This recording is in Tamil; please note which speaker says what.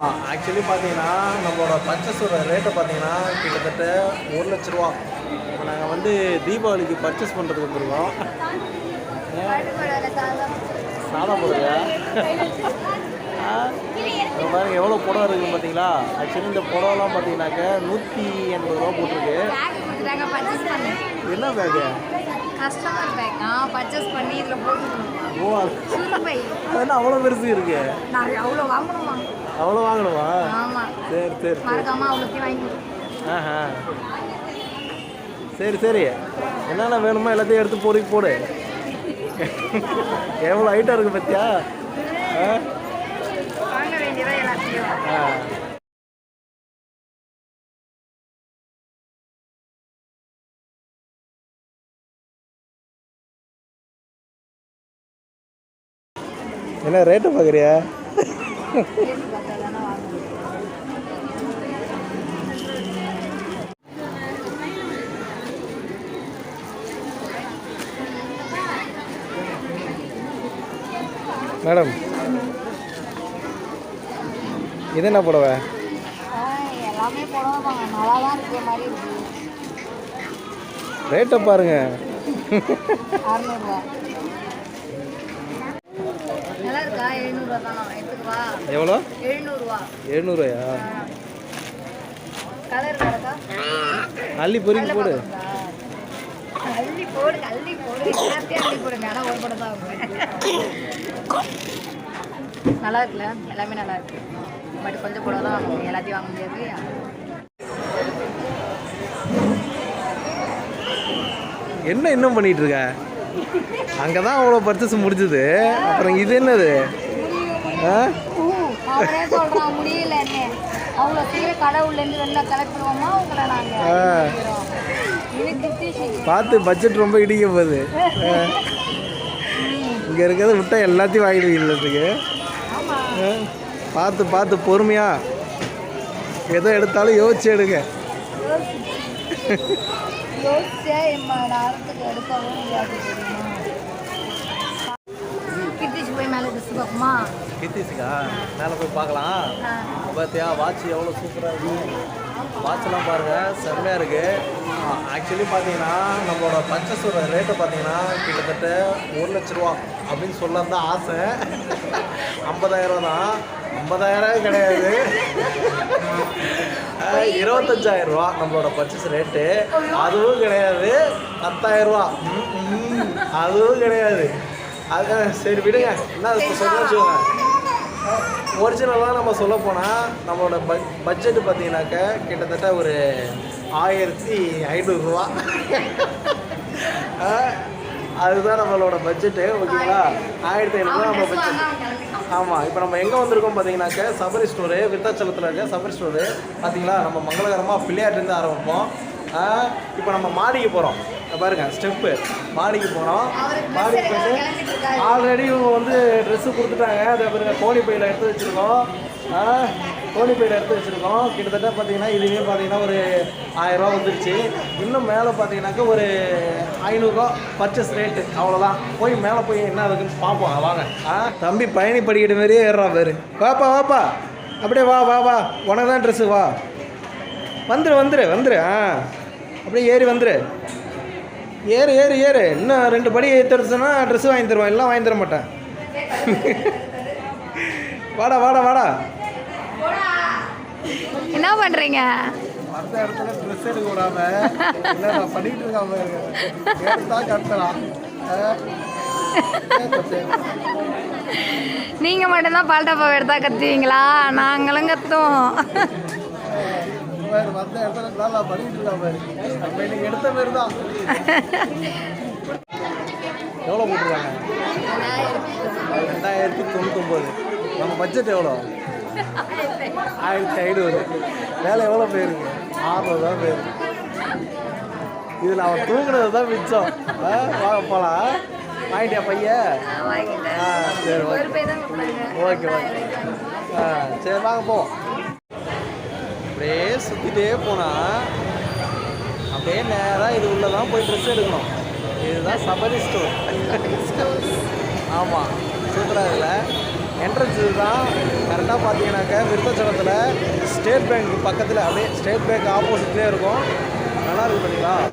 Speaker 1: ஆக்சுவலி பார்த்தீங்கன்னா நம்மளோட பர்ச்சேஸோட ரேட்டை பார்த்தீங்கன்னா கிட்டத்தட்ட ஒரு லட்ச ரூபா. நாங்கள் வந்து தீபாவளிக்கு பர்ச்சேஸ் பண்ணுறதுக்கு வந்துருக்கோம். சாதம் போடுங்க பாருங்க எவ்வளோ புடவை இருக்குது பார்த்தீங்களா ஆக்சுவலி இந்த புடவைலாம் பார்த்தீங்கன்னாக்க நூற்றி எண்பது ரூபா போட்டிருக்கு.
Speaker 2: பேக் கொடுத்துட்டாங்க பர்ச்சேஸ் பண்ணி.
Speaker 1: என்ன பேக்கு
Speaker 2: கஸ்டமர் பேக் ஆ பர்ச்சேஸ் பண்ணி இதில் போட்டுக்கணும்.
Speaker 1: ஓ அது என்ன அவ்வளோ பெருசு இருக்கு?
Speaker 2: நான் அவ்வளோ வாங்கணுமா?
Speaker 1: அவ்வளோ வாங்கணுமா?
Speaker 2: ஆமாம்
Speaker 1: சரி சரி சரி.
Speaker 2: மறக்காம அவ்வளோத்தையும் வாங்கி.
Speaker 1: ஆஹா. சரி சரி. என்னென்ன வேணுமோ எல்லாத்தையும் எடுத்து பொறுக்கி போடு. எவ்வளோ ஐட்டம் இருக்குது பத்தியா? ஆ. என்ன ரேட்டு பார்க்குறியா? மேடம் இது என்ன புடவை?
Speaker 2: ஆ, எல்லாமே போடுவாங்க நல்லா தான் இருக்கிற மாதிரி இருக்கு
Speaker 1: ரேட்டை பாருங்க
Speaker 2: அறநூறுவா நல்லா இருக்கா எழுநூறுவா தானா எடுத்துக்கவா
Speaker 1: எவ்வளோ?
Speaker 2: எழுநூறுவா.
Speaker 1: எழுநூறுவாயா? அள்ளி பொறுக்கி போடு.
Speaker 2: அள்ளி போடு அள்ளி போடு. அள்ளி போடுங்க. ஆனால் ஒரு படம் தான். நல்லா இருக்குல்ல? எல்லாமே நல்லா இருக்கு. பட் கொஞ்சம் கூட தான் எல்லாத்தையும் வாங்க முடியாது.
Speaker 1: என்ன இன்னும் பண்ணிட்டு இருக்க? அங்கே தான் அவ்வளோ பர்ச்சேஸ் முடிஞ்சது. அப்புறம் இது என்னது? பார்த்து பட்ஜெட் ரொம்ப இடிக்க போகுது. இங்கே இருக்கிறத விட்டா எல்லாத்தையும் வாங்கிடுவீங்களதுக்கு
Speaker 2: ஆமாம்
Speaker 1: பார்த்து பார்த்து பொறுமையா. எதை எடுத்தாலும் யோசிச்சு எடுங்க.
Speaker 2: போய் மேலே பார்க்குமா
Speaker 1: கித்திஸுக்கா மேலே போய் பார்க்கலாம். பார்த்தியா வாட்ச் எவ்வளோ சூப்பராக இருக்கு. வாட்ச்லாம் பாருங்கள் செம்மையாக இருக்குது ஆக்சுவலி பார்த்தீங்கன்னா நம்மளோட பர்ச்சேஸோட ரேட்டை பார்த்தீங்கன்னா கிட்டத்தட்ட ஒரு லட்ச ரூபா அப்படின்னு சொல்ல தான் ஆசை. ஐம்பதாயிரம் தான். ஐம்பதாயிரம் கிடையாது. இருபத்தஞ்சாயிரம் ரூபா நம்மளோட பர்ச்சேஸ் ரேட்டு அதுவும் கிடையாது. பத்தாயிரம் ரூபா. அதுவும் கிடையாது. அது சரி விடுங்க. என்ன இப்போ சொல்ல வச்சுக்கோங்க ஒரிஜினலாக நம்ம சொல்ல போனால் நம்மளோட பட் பட்ஜெட் பார்த்தீங்கன்னாக்க கிட்டத்தட்ட ஒரு ஆயிரத்தி ஐநூறுரூவா அதுதான் நம்மளோட பட்ஜெட்டு ஓகேங்களா? ஆயிரத்தி ஐநூறுரூவா நம்ம பட்ஜெட் ஆமாம் இப்போ நம்ம எங்கே வந்திருக்கோம் பார்த்தீங்கன்னாக்க சபரி ஸ்டோரு விருத்தாச்சலத்தில் இருக்க சபரி ஸ்டோரு பார்த்தீங்களா நம்ம மங்களகரமாக பிள்ளையார்லேருந்து ஆரம்பிப்போம். இப்போ நம்ம மாடிக்கு போகிறோம் பாருங்க ஸ்டெப்பு மாடிக்கு போகிறோம் மாடிக்கு போயிட்டு ஆல்ரெடி இவங்க வந்து ட்ரெஸ்ஸு கொடுத்துட்டாங்க. அதை பாருங்க கோழி பையில் எடுத்து வச்சுருக்கோம். கோழி பையில் எடுத்து வச்சுருக்கோம். கிட்டத்தட்ட பார்த்தீங்கன்னா இதுவே பார்த்தீங்கன்னா ஒரு ஆயிரரூவா வந்துருச்சு. இன்னும் மேலே பார்த்தீங்கன்னாக்கா ஒரு ஐநூறுரூவா பர்ச்சேஸ் ரேட்டு அவ்வளோதான் போய் மேலே போய் என்ன இருக்குன்னு பார்ப்போம். வாங்க. ஆ தம்பி பயணி படிக்கிற மாதிரியே ஏறுறான் பேர். வாப்பா வாப்பா. அப்படியே வா வா வா. உனக்கு தான் ட்ரெஸ்ஸு வா. வந்துரு வந்துரு வந்துரு. ஆ அப்படியே ஏறி வந்துரு. ஏறு ஏறு ஏறு. இன்னும் ரெண்டு படி ஏற்றுச்சுன்னா ட்ரெஸ் வாங்கி தருவேன். எல்லாம் வாங்கி தர மாட்டேன். வாடா வாடா வாடா.
Speaker 2: என்ன பண்ணுறீங்க நீங்கள் மட்டும்தான் பால்டாப்பாவை எடுத்தா கத்துவீங்களா? நாங்களும் கத்துவோம்.
Speaker 1: மற்ற இடத்துல நல்லா பண்ணிட்டு இருக்காம நம்ம இன்னைக்கு எடுத்த பேர் தான். எவ்வளோ போட்டுருக்காங்க? ரெண்டாயிரத்தி தொண்ணூத்தொம்பது. நம்ம பட்ஜெட் எவ்வளோ? ஆயிரத்தி ஐநூறு. வேலை எவ்வளோ போயிருக்கு? ஆறுநூறுவா போயிருக்கு. இதில் அவன் தூங்குனது தான் மிச்சம். வாங்க போகலாம் வாங்கிட்டியா பையன்? ஆ சரி ஓகே.
Speaker 2: பேர் தான்
Speaker 1: ஓகே ஓகே. ஆ சரி வாங்க போவோம் அப்படியே சுற்றிட்டே போனால் அப்படியே நேராக இது உள்ளே தான் போய் ட்ரெஸ் எடுக்கணும். இதுதான் சபரி ஸ்டோர் ஆமாம் சூப்பராக இதில் என்ட்ரன்ஸ் தான் கரெக்டாக பார்த்தீங்கன்னாக்க விருத்தாச்சலத்தில் ஸ்டேட் பேங்க் பக்கத்தில் அப்படியே ஸ்டேட் பேங்க் ஆப்போசிட்லேயே இருக்கும். நல்லா இருக்கு பார்த்தீங்களா